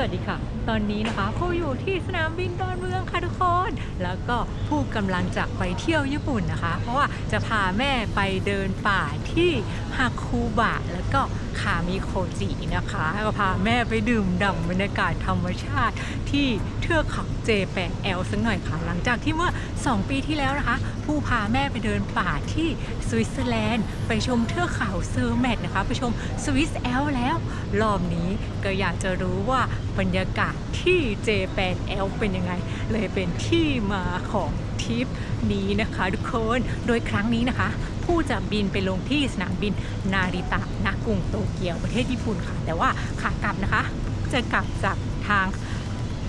สวัสดีค่ะ ตอนนี้นะคะผู้อยู่ที่สนามบินดอนเมืองค่ะทุกคน แล้วก็ผู้กำลังจะไปเที่ยวญี่ปุ่นนะคะ เพราะว่าจะพาแม่ไปเดินป่าที่ฮาคูบะแล้วก็คามิโคจินะคะก็พาแม่ไปดื่มด่ำบรรยากาศธรรมชาติที่ ทือกเขาเจแปนแอลสักหน่อยค่ะ หลังจากที่เมื่อ 2 ปีที่แล้วนะคะ ผู้พาแม่ไปเดินป่าที่สวิตเซอร์แลนด์ ไปชมเทือกเขาเซอร์แมทนะคะ ไปชมสวิสแอลแล้ว รอบนี้ก็อยากจะรู้ว่าบรรยากาศที่เจแปนแอลเป็นยังไง เลยเป็นที่มาของทริปนี้นะคะทุกคน โดยครั้งนี้นะคะผู้จะบินไปลงที่สนามบินนาริตะณกรุงโตเกียวประเทศญี่ปุ่นค่ะ แต่ว่าขากลับนะคะ จะกลับจากทาง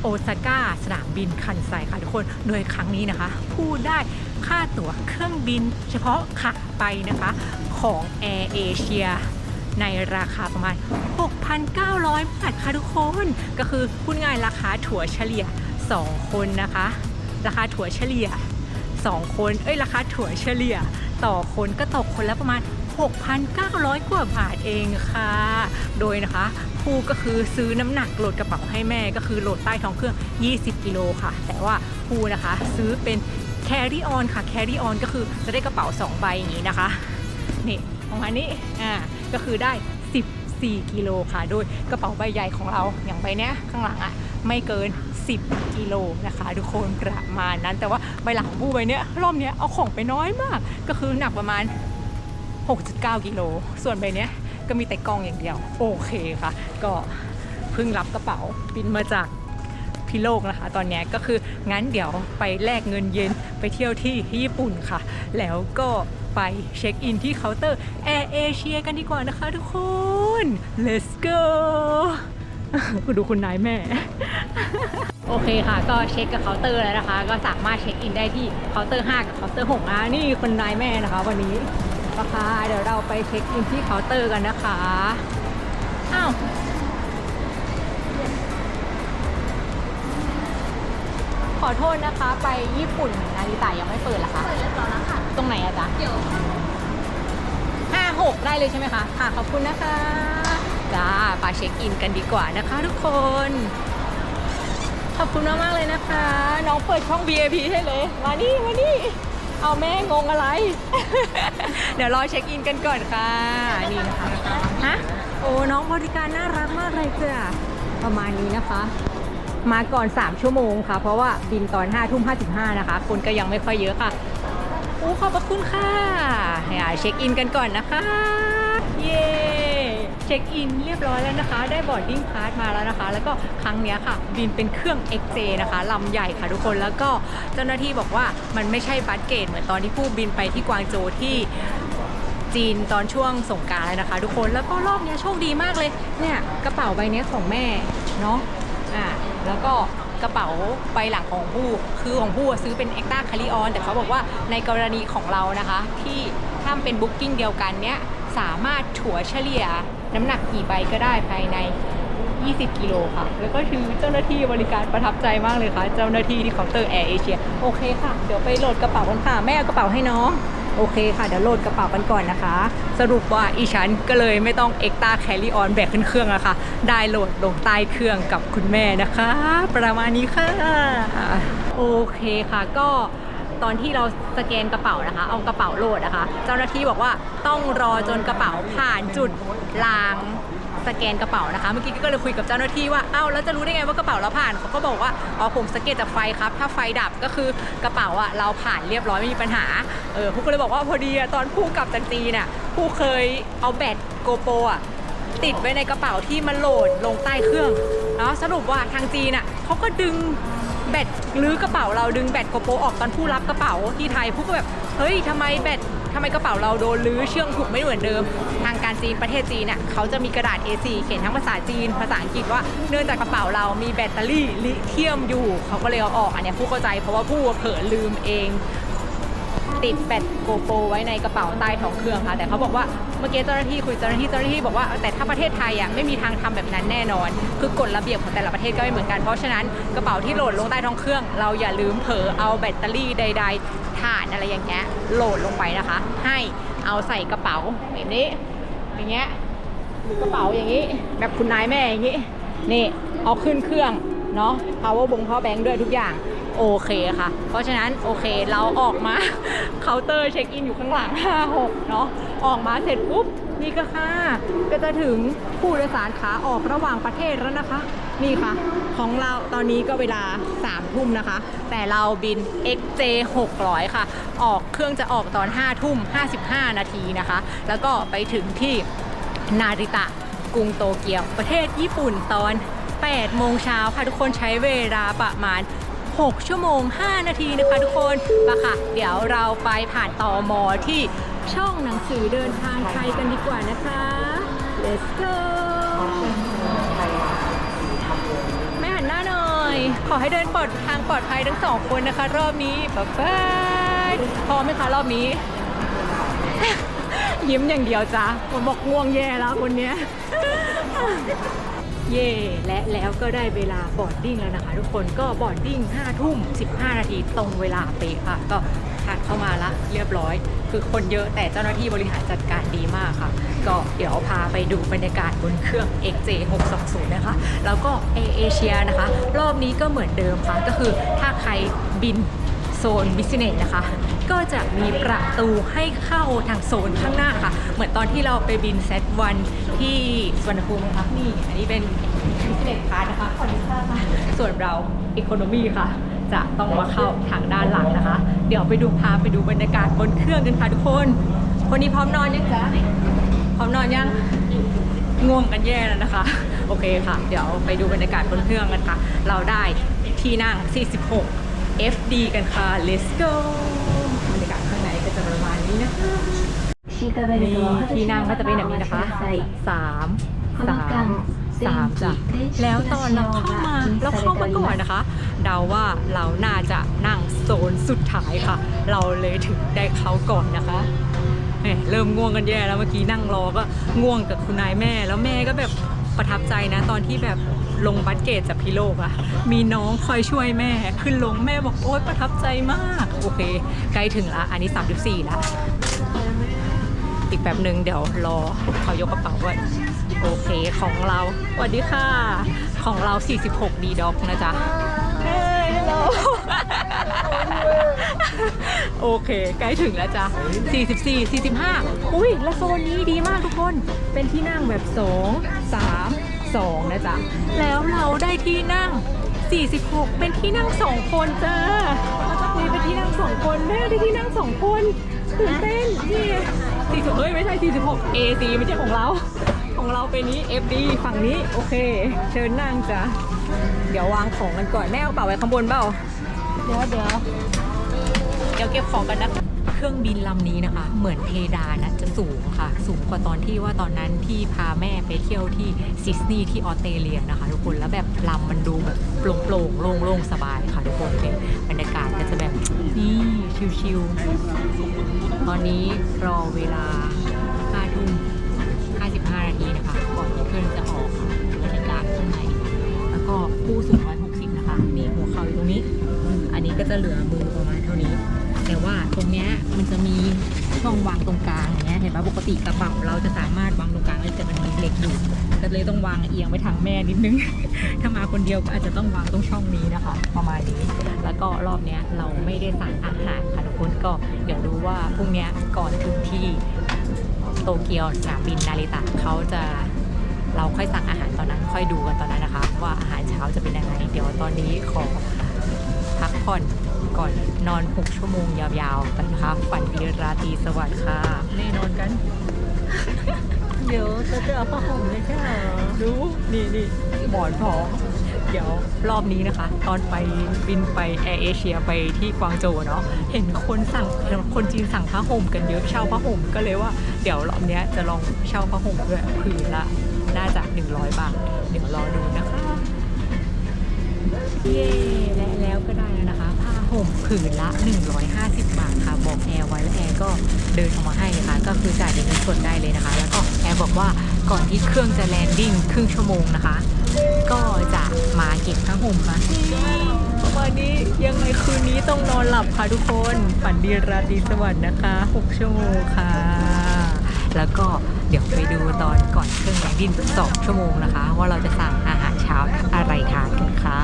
โอซาก้าสนามบินคันไซค่ะทุกคนโดยครั้งนี้นะคะ ผู้ได้ค่าตั๋วเครื่องบินเฉพาะขาไปนะคะของ Air Asia ในราคาประมาณ 6,900 บาทค่ะทุกคน ก็คือพูดง่ายราคาถั่วเฉลี่ย 2 คนนะคะ ราคาถั่วเฉลี่ย 2 คน เอ้ย ราคาถั่วเฉลี่ย ต่อคนก็ตกคนละประมาณ 6,900 กว่าบาทเองค่ะ โดยนะคะ ผู้ก็คือซื้อน้ำหนักโหลดกระเป๋าให้แม่ก็คือโหลดใต้ท้องเครื่อง 20 กิโลค่ะ แต่ว่าผู้นะคะซื้อเป็น carry on ค่ะ carry on ก็คือจะได้กระเป๋า 2 ใบอย่างนี้นะคะนี่ประมาณนี้อ่าก็คือได้ 14 กิโลค่ะโดยกระเป๋าใบใหญ่ของเราอย่างใบเนี้ยข้างหลังอะไม่เกิน 10 กิโลนะคะ ทุกคนประมาณนั้น แต่ว่าใบหลังของผู้ใบเนี้ยรอบเนี้ยเอาของไปน้อยมาก ก็คือหนักประมาณ 6.9 กิโลส่วนใบเนี้ย ก็มีแต่กองอย่างเดียว โอเคค่ะ ก็เพิ่งรับกระเป๋าบินมาจากพิโลกนะคะ ตอนนี้ก็คืองั้นเดี๋ยวไปแลกเงินเย็นไปเที่ยวที่ญี่ปุ่นค่ะ แล้วก็ไปเช็คอินที่เคาน์เตอร์แอร์เอเชียกันดีกว่านะคะทุกคน let's go ดูคุณนายแม่ โอเคค่ะ ก็เช็คกับเคาน์เตอร์แล้วนะคะ ก็สามารถเช็คอินได้ที่เคาน์เตอร์ 5 กับเคาน์เตอร์6นะนี่คุณนายแม่นะคะวันนี้ นะคะ เดี๋ยวเราไปเช็คอินที่เคาน์เตอร์กันนะคะ อ้าว ขอโทษนะคะ ไปญี่ปุ่นนาริตะยังไม่เปิดเหรอคะ เปิดเรียบร้อยแล้วค่ะ ตรงไหนอะจ๊ะเดี๋ยวห้าหกได้เลยใช่ไหมคะ ค่ะ ขอบคุณนะคะ จ้าไปเช็คอินกันดีกว่านะคะทุกคน ขอบคุณมากๆเลยนะคะ น้องเปิดช่อง VIP ให้เลย มานี่ มานี่ เอาแม่งงอะไร เดี๋ยวรอเช็คอินกันก่อนค่ะ นี่นะคะฮะโอ้น้องบริการน่ารักมากเลยจ้ะประมาณนี้นะคะ มาก่อน 3 ชั่วโมงค่ะ เพราะว่าบินตอน5ทุ่ม55 นะคะ คนก็ยังไม่ค่อยเยอะค่ะโอ้ขอบพระคุณค่ะอย่าเช็คอินกันก่อนนะคะ เย้เช็คอินเรียบร้อยแล้วนะคะ ได้บอร์ดดิ้งพาสมาแล้วนะคะ แล้วก็ครั้งนี้ค่ะ บินเป็นเครื่อง XJ นะคะลำใหญ่ค่ะทุกคนแล้วก็เจ้าหน้าที่บอกว่ามันไม่ใช่บัสเกต เหมือนตอนที่ผู้บินไปที่กวางโจวที่จีนตอนช่วงสงการแล้วนะคะ ทุกคนแล้วก็รอบนี้โชคดีมากเลยเนี่ยกระเป๋าใบนี้ของแม่เนาะอ่าแล้วก็กระเป๋าใบหลังของผู้คือของผู้ซื้อเป็น e อ t ต c คาริออนแต่เขาบอกว่าในกรณีของเรานะคะ ที่ถ้าเป็นบุ๊กิ้งเดียวกันเนี้ย สามารถถัวเฉลี่ยน้ำหนักกี่ใบก็ได้ภายใน 20 กิโลค่ะ แล้วก็คือเจ้าหน้าที่บริการประทับใจมากเลยค่ะ เจ้าหน้าที่ที่เคาน์เตอร์แอร์เอเชียโอเคค่ะ เดี๋ยวไปโหลดกระเป๋ากันค่ะ แม่เอากระเป๋าให้น้อง โอเคค่ะ เดี๋ยวโหลดกระเป๋ากันก่อนนะคะ สรุปว่าอีฉันก็เลยไม่ต้องเอ็กตาแคริออนแบกขึ้นเครื่องแล้วค่ะ ได้โหลดลงใต้เครื่องกับคุณแม่นะคะ ประมาณนี้ค่ะ โอเคค่ะก็ ตอนที่เราสแกนกระเป๋านะคะ เอากระเป๋าโหลดนะคะ เจ้าหน้าที่บอกว่าต้องรอจนกระเป๋าผ่านจุดรางสแกนกระเป๋านะคะ เมื่อกี้ก็เลยคุยกับเจ้าหน้าที่ว่าเอ้าแล้วจะรู้ได้ไงว่ากระเป๋าเราผ่านเขาก็บอกว่าอ๋อผมสแกนจากไฟครับ ถ้าไฟดับก็คือกระเป๋าอะเราผ่านเรียบร้อยไม่มีปัญหาเออผู้ก็เลยบอกว่าพอดีอะตอนผู้กลับจากจีนอะผู้เคยเอาแบตโกโปรอะติดไว้ในกระเป๋าที่มันโหลดลงใต้เครื่องแล้วสรุปว่าทางจีนอะเขาก็ดึง แบตรื้อกระเป๋าเราดึงแบตโกโปออกตอนผู้รับกระเป๋าที่ไทยผู้ก็แบบเฮ้ยทำไมแบตทำไมกระเป๋าเราโดนรื้อเชื่องถูกไม่เหมือนเดิม ทางการจีนประเทศจีนน่ะเขาจะมีกระดาษ A4 เขียนทั้งภาษาจีน ภาษาอังกฤษว่าเนื่องจากกระเป๋าเรามีแบตเตอรี่ลิเธียมอยู่ เขาก็เลยเอาออกอันเนี้ยผู้เข้าใจเพราะว่าผู้เผลอลืมเอง ติดแบตโกโปรไว้ในกระเป๋าใต้ท้องเครื่องค่ะ แต่เขาบอกว่าเมื่อกี้เจ้าหน้าที่คุยเจ้าหน้าที่เจ้าหน้าที่บอกว่าแต่ถ้าประเทศไทยอะไม่มีทางทำแบบนั้นแน่นอน คือกฎระเบียบของแต่ละประเทศก็ไม่เหมือนกัน เพราะฉะนั้นกระเป๋าที่โหลดลงใต้ท้องเครื่อง เราอย่าลืมเผลอเอาแบตเตอรี่ใด ๆ ถ่านอะไรอย่างเงี้ยโหลดลงไปนะคะ ให้เอาใส่กระเป๋าแบบนี้อย่างเงี้ยหรือกระเป๋าอย่างนี้ แบบคุณนายแม่อย่างนี้นี่เอาขึ้นเครื่อง เนาะ power บง power bank ด้วยทุกอย่างโอเคค่ะ เพราะฉะนั้นโอเคเราออกมาเคาน์เตอร์เช็คอินอยู่ข้างหลัง 56 เนาะออกมาเสร็จปุ๊บนี่ก็ค่ะ ก็จะถึงผู้โดยสารขาออกระหว่างประเทศแล้วนะคะ นี่ค่ะ ของเราตอนนี้ก็เวลา 3 ทุ่มนะคะ แต่เราบิน XJ 600 ค่ะ ออกเครื่องจะออกตอน 5 ทุ่ม 55 นาทีนะคะ แล้วก็ไปถึงที่นาริตะกรุงโตเกียวประเทศญี่ปุ่นตอน 8 โมงเช้าค่ะทุกคนใช้เวลาประมาณ 6 ชั่วโมง 5 นาทีนะคะทุกคนมาค่ะ เดี๋ยวเราไปผ่านตอมอที่ช่องหนังสือเดินทางไทยกันดีกว่านะคะ let's go ไม่หันหน้าหน่อย ขอให้เดินปลอดทางปลอดภัยทั้งสองคนนะคะ รอบนี้บ๊ายบายพร้อมไหมคะรอบนี้ ยิ้มอย่างเดียวจ้ะผมบอกง่วงแย่แล้วคนเนี้ย เย่และแล้วก็ได้เวลาบอร์ดดิ้งแล้วนะคะ ทุกคนก็บอร์ดดิ้ง5ทุ่ม15 นาทีตรงเวลาเป๊ะค่ะ ก็ผ่านเข้ามาละเรียบร้อย คือคนเยอะแต่เจ้าหน้าที่บริหารจัดการดีมากค่ะ ก็เดี๋ยวพาไปดูบรรยากาศบนเครื่อง XJ 620 นะคะ แล้วก็เอเอเชียนะคะ รอบนี้ก็เหมือนเดิมค่ะ ก็คือถ้าใครบินโซนบิสเนสนะคะ ก็จะมีประตูให้เข้าทางโซนข้างหน้าค่ะ เหมือนตอนที่เราไปบินเซตวันที่สวนภูมินะคะนี่ อันนี้เป็นบิสเนสพาร์ทนะคะคอนดิซ่าค่ะส่วนเราอีโคโนมีค่ะ จะต้องมาเข้าทางด้านหลังนะคะ เดี๋ยวไปดูพาไปดูบรรยากาศบนเครื่องกันค่ะทุกคนวันนี้พร้อมนอนยังจ๊ะพร้อมนอนยังง่วงกันแย่แล้วนะคะ โอเคค่ะ เดี๋ยวไปดูบรรยากาศบนเครื่องกันค่ะ เราได้ที่นั่ง 46 FD กันค่ะ let's go มีที่นั่งก็จะเป็นแบบนี้นะคะสามสามสามจ้ะแล้วตอนเราเข้ามาเราเข้ามาก่อนนะคะ เดาว่าเราน่าจะนั่งโซนสุดท้ายค่ะ เราเลยถึงได้เขาก่อนนะคะเริ่มง่วงกันแย่แล้วเมื่อกี้นั่งรอก็ง่วงกับคุณนายแม่ แล้วแม่ก็แบบประทับใจนะ ตอนที่แบบลงบัตเกตจากพิโลกอะมีน้องคอยช่วยแม่ ขึ้นลงแม่บอกโอ๊ยประทับใจมาก โอเค ใกล้ถึงละอันนี้ 34ละ อีกแบบหนึ่งเดี๋ยวรอเขายกกระเป๋าก่อนโอเคของเราสวัสดีค่ะ ของเรา 46 ดีด็อกนะจ๊ะเฮ้ยฮัลโหลโอเคใกล้ถึงแล้วจ้ะ 44 45 อุ้ยและโซนนี้ดีมากทุกคน เป็นที่นั่งแบบ 2 3 2 นะจ๊ะ แล้วเราได้ที่นั่ง 46 เป็นที่นั่ง 2 คนจ้านี่เป็นที่นั่ง 2 คนแม่ได้ที่นั่ง 2 คนตื่นเต้นนี่ 40เฮ้ยไม่ใช่ 46 AC ไม่ใช่ของเรา ของเราเป็นนี้ FD ฝั่งนี้ โอเค เชิญนั่งจ้ะ เดี๋ยววางของกันก่อน แม่เอากระเป๋าไว้ข้างบนเปล่า เดี๋ยวเดี๋ยวเดี๋ยวเก็บของกันนะ เครื่องบินลำนี้นะคะ เหมือนเพดานนะจะสูงค่ะ สูงกว่าตอนที่ว่าตอนนั้นที่พาแม่ไปเที่ยวที่ซิดนีย์ที่ออสเตรเลียนะคะ ทุกคน แล้วแบบลำมันดูแบบโปร่งโปร่งๆโล่งๆสบายค่ะทุกคนเลยบรรยากาศก็จะแบบ นี่ชิลๆตอนนี้รอเวลา5ทุ่ม55นาทีนะคะ ก่อนที่เครื่องจะออกค่ะบรรยากาศข้างในแล้วก็ผู้สูงวัย60 นะคะ มีหัวเข่าอยู่ตรงนี้ อันนี้ก็จะเหลือมือประมาณเท่านี้ แต่ว่าตรงเนี้ยมันจะมีช่องวางตรงกลางเงี้ยเห็นไหมปกติกระเป๋าเราจะสามารถวางตรงกลางได้แต่มันมีเหล็ก เลยต้องวางเอียงไปทางแม่นิดนึง ถ้ามาคนเดียวก็อาจจะต้องวางตรงช่องนี้นะคะ ประมาณนี้ แล้วก็รอบเนี้ยเราไม่ได้สั่งอาหารค่ะทุกคนก็เดี๋ยวดูว่าพรุ่งนี้ก่อนถึงที่โตเกียวสนามบินนาริตะเขาจะเราค่อยสั่งอาหารตอนนั้นค่อยดูกันตอนนั้นนะคะ ว่าอาหารเช้าจะเป็นยังไงเดี๋ยวตอนนี้ขอพักผ่อนก่อนนอน 6 ชั่วโมงยาวๆกันนะคะฝันดีราตรีสวัสดิ์ค่ะแน่นอนกัน เดี๋ยวจะเจอผ้าห่มเลยค่ะดูนี่นี่หมอนทอง เดี๋ยวรอบนี้นะคะ ตอนไปบินไปแอร์เอเชียไปที่กวางโจวเนาะเห็นคนสั่งคนจีนสั่งผ้าห่มกันเยอะเช่าผ้าห่มก็เลยว่า เดี๋ยวรอบนี้จะลองเช่าผ้าห่มด้วยผืนละน่าจะ100 บาท เดี๋ยวรอดูนะคะ เย้และแล้วก็ได้แล้วนะคะ ผ้าห่มผืนละ 150 บาทค่ะ บอกแอร์ไว้แล้วแอร์ ก็เดินออกมาให้นะคะ ก็คือจ่ายเป็นเงินสดได้เลยนะคะ แล้วก็แอร์บอกว่าก่อนที่เครื่องจะแลนดิ้งครึ่งชั่วโมงนะคะ ก็จะมาเก็บผ้าห่มค่ะประมาณนี้ยังไงคืนนี้ต้องนอนหลับค่ะทุกคน ฝันดีราตรีสวัสดิ์นะคะ 6 ชั่วโมงค่ะ แล้วก็เดี๋ยวไปดูตอนก่อนเครื่องแลนดิ้ง2ชั่วโมงนะคะ ว่าเราจะสั่งอาหารเช้าอะไรทานกันค่ะ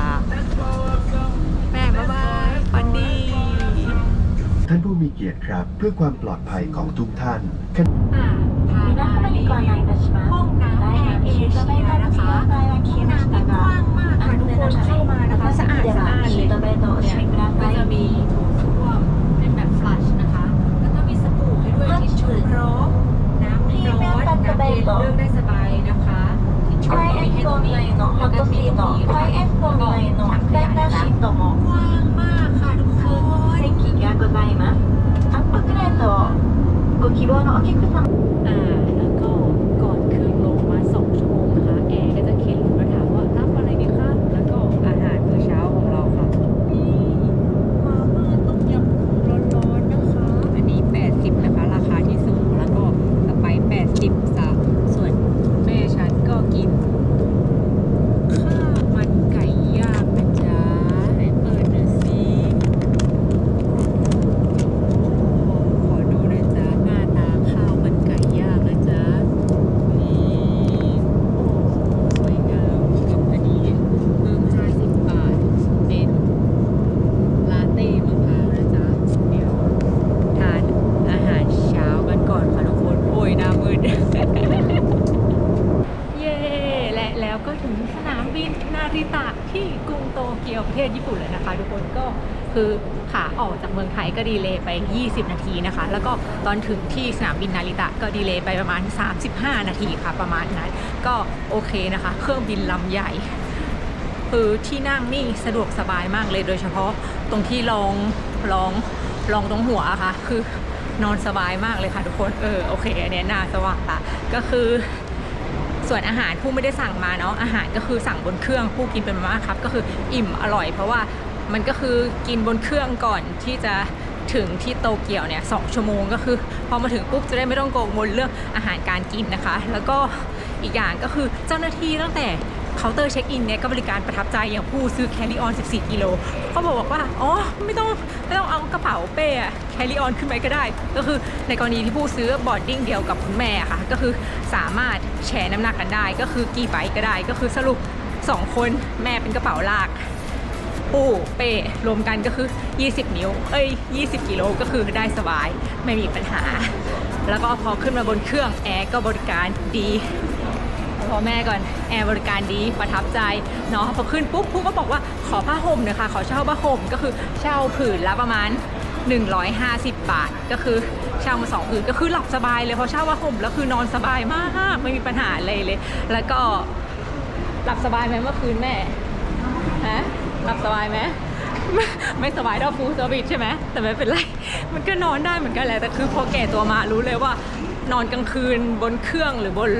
ท่านผู้มีเกียรติครับ เพื่อความปลอดภัยของทุกท่านอ่าพามารีวิวห้องน้ำแอร์เอเชียนะคะห้องน้ำที่กว้างมากค่ะทุกคนเข้ามานะคะสะอาดสะอาดเลยเนี่ยก็จะมีโถส้วมเป็นแบบฟลัชนะคะ แล้วก็มีสบู่ให้ด้วยทิชชู่พร้อมน้ำร้อนน้ำเย็นเลือกได้สบายนะคะทิชชู่ก็มีให้ตรงนี้แล้วก็มีตรงนี้ค่ะแล้วก็ถังขยะนะคะกว้าง ございます。タッププレートをご希望のお客様 แล้วก็ถึงสนามบินนาริตะที่กรุงโตเกียวประเทศญี่ปุ่นแล้วนะคะ ทุกคนก็คือขาออกจากเมืองไทยก็ดีเลยไป 20 นาทีนะคะ แล้วก็ตอนถึงที่สนามบินนาริตะก็ดีเลยไปประมาณ 35 นาทีค่ะประมาณนั้น ก็โอเคนะคะ เครื่องบินลำใหญ่คือที่นั่งนี่สะดวกสบายมากเลยโดยเฉพาะตรงที่รองรองรองตรงหัวะค่ะ คือนอนสบายมากเลยค่ะทุกคน เออโอเคอันนี้น่าสว่างละก็คือ ส่วนอาหารผู้ไม่ได้สั่งมาเนาะอาหารก็คือสั่งบนเครื่องผู้กินเป็นมากครับ ก็คืออิ่มอร่อย เพราะว่ามันก็คือกินบนเครื่องก่อนที่จะถึงที่โตเกียวเนี่ยสองชั่วโมงก็คือ พอมาถึงปุ๊บจะได้ไม่ต้องกังวลเรื่องอาหารการกินนะคะ แล้วก็อีกอย่างก็คือเจ้าหน้าที่ตั้งแต่ เคาน์เตอร์เช็คอินเนี่ยก็บริการประทับใจอย่างผู้ซื้อแคริออน 14 กิโลเขาบอกว่า อ๋อ ไม่ต้องไม่ต้องเอากระเป๋าเป้แคริออนขึ้นไปก็ได้ ก็คือในกรณีที่ผู้ซื้อบอร์ดดิ้งเดียวกับคุณแม่ค่ะ ก็คือสามารถแชร์น้ำหนักกันได้ ก็คือกี่ใบก็ได้ ก็คือสรุป 2 คนแม่เป็นกระเป๋าลากปูเป้รวมกันก็คือ 20 นิ้ว เอ้ย 20 กิโลก็คือได้สบายไม่มีปัญหา แล้วก็พอขึ้นมาบนเครื่องแอร์ก็บริการดี พ่อแม่ก่อนแอร์บริการดีประทับใจเนาะพอขึ้นปุ๊บผู้ก็บอกว่าขอผ้าห่มหนะคะขอเช่าผ้าห่มก็คือเช่าผืนละประมาณ 150 บาท ก็คือเช่ามาสองผืนก็คือหลับสบายเลยเพราะเช่าผ้าห่มแล้วคือนอนสบายมากไม่มีปัญหาเลยเลย แล้วก็หลับสบายไหมเมื่อคืนแม่ฮะหลับสบายไหมไม่สบายเท่าฟูลเซอร์วิสใช่ไหมแต่ไม่เป็นไร มันก็นอนได้เหมือนกันแหละแต่คือพอแก่ตัวมารู้เลยว่านอนกลางคืนบนเครื่องหรือบน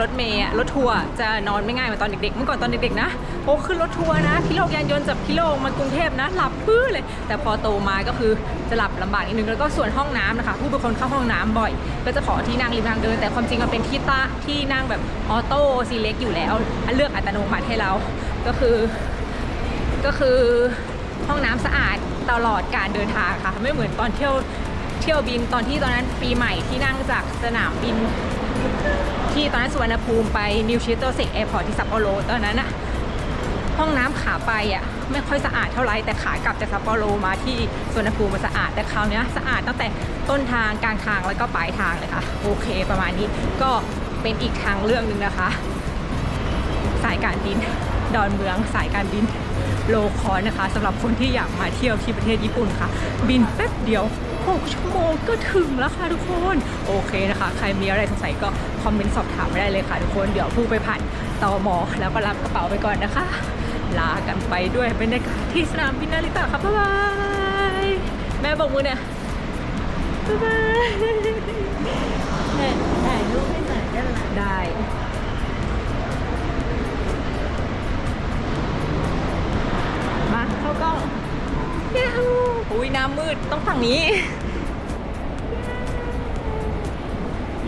รถเมย์รถทัวร์จะนอนไม่ง่ายเหมือนตอนเด็กๆ เมื่อก่อนตอนเด็กๆนะโอ้ขึ้นรถทัวร์นะพี่โลกยานยนต์จากพี่โลกมากรุงเทพนะหลับพื้อเลย แต่พอโตมาก็คือจะหลับลำบากนิดนึงแล้วก็ส่วนห้องน้ำนะคะ ผู้เป็นคนเข้าห้องน้ำบ่อย ก็จะขอที่นั่งริมทางเดิน แต่ความจริงมันเป็นที่ตาที่นั่งแบบออโต้ซีเล็กอยู่แล้วเลือกอัตโนมัติให้เราก็คือ ก็คือห้องน้ำสะอาดตลอดการเดินทางค่ะ ไม่เหมือนตอนเที่ยวเที่ยวบินตอนที่ตอนนั้นปีใหม่ที่นั่งจากสนามบิน ที่ตอนนั้นสุวรรณภูมิไปนิวชิโตเซกแอร์พอร์ตที่ซัปโปโรตอนนั้นอะห้องน้ำขาไปอะไม่ค่อยสะอาดเท่าไหร่แต่ขากลับจากซัปโปโรมาที่สุวรรณภูมิมันสะอาดแต่คราวนี้สะอาดตั้งแต่ต้นทางกลางทางแล้วก็ปลายทางเลยค่ะ โอเคประมาณนี้ก็เป็นอีกทางเรื่องหนึ่งนะคะ สายการบินดอนเมืองสายการบินโลคอสนะคะสำหรับคนที่อยากมาเที่ยวที่ประเทศญี่ปุ่นค่ะ บินแป๊บเดียว 6 ชั่วโมงก็ถึงแล้วค่ะทุกคน โอเคนะคะ ใครมีอะไรสงสัยก็คอมเมนต์สอบถามไม่ได้เลยค่ะทุกคน เดี๋ยวผู้ไปผ่านตอมอแล้วก็รับกระเป๋าไปก่อนนะคะ ลากันไปด้วยบรรยากาศที่สนามบินนาริตะค่ะบ๊ายบาย แม่บอกมือเนี่ยบ๊ายบายถ่ายรูปให้หน่อยได้ไหมได้มาเข้ากล้องเย้อุ้ยน้ำมืดต้องฝั่งนี้